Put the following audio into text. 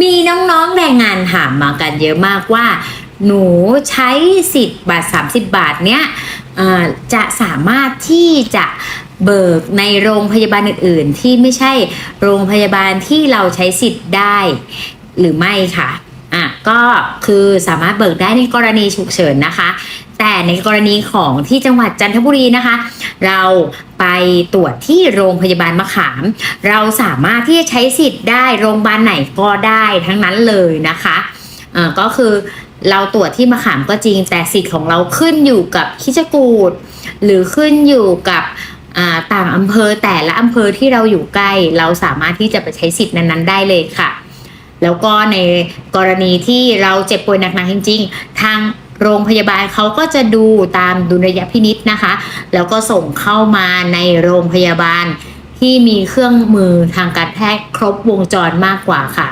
มีน้องๆแรงงานถามมากันเยอะมากว่า หนูใช้สิทธิ์บาท 30 บาทเนี้ยจะสามารถที่จะเบิกในโรงพยาบาลอื่น ๆ ที่ไม่ใช่โรงพยาบาลที่เราใช้สิทธิ์ได้หรือไม่ค่ะอะก็คือสามารถเบิกได้ในกรณีฉุกเฉินนะคะ แต่ในกรณีของที่จังหวัดจันทบุรีนะคะ เราไปตรวจที่โรงพยาบาลมะขาม เราสามารถที่จะใช้สิทธิ์ได้โรงพยาบาลไหนก็ได้ทั้งนั้นเลยนะคะอ่าก็คือเราตรวจที่มะขามก็จริง แต่สิทธิ์ของเราขึ้นอยู่กับคิชกูดหรือขึ้นอยู่กับต่างอำเภอแต่ละอำเภอที่เราอยู่ใกล้ เราสามารถที่จะไปใช้สิทธิ์นั้นๆ ได้เลยค่ะ แล้วก็ในกรณีที่เราเจ็บป่วยหนักๆจริงๆ ทาง โรงพยาบาลเขาก็จะดูตามดุลยพินิษนะคะ แล้วก็ส่งเข้ามาในโรงพยาบาลที่มีเครื่องมือทางการแพทย์ครบวงจรมากกว่าค่ะ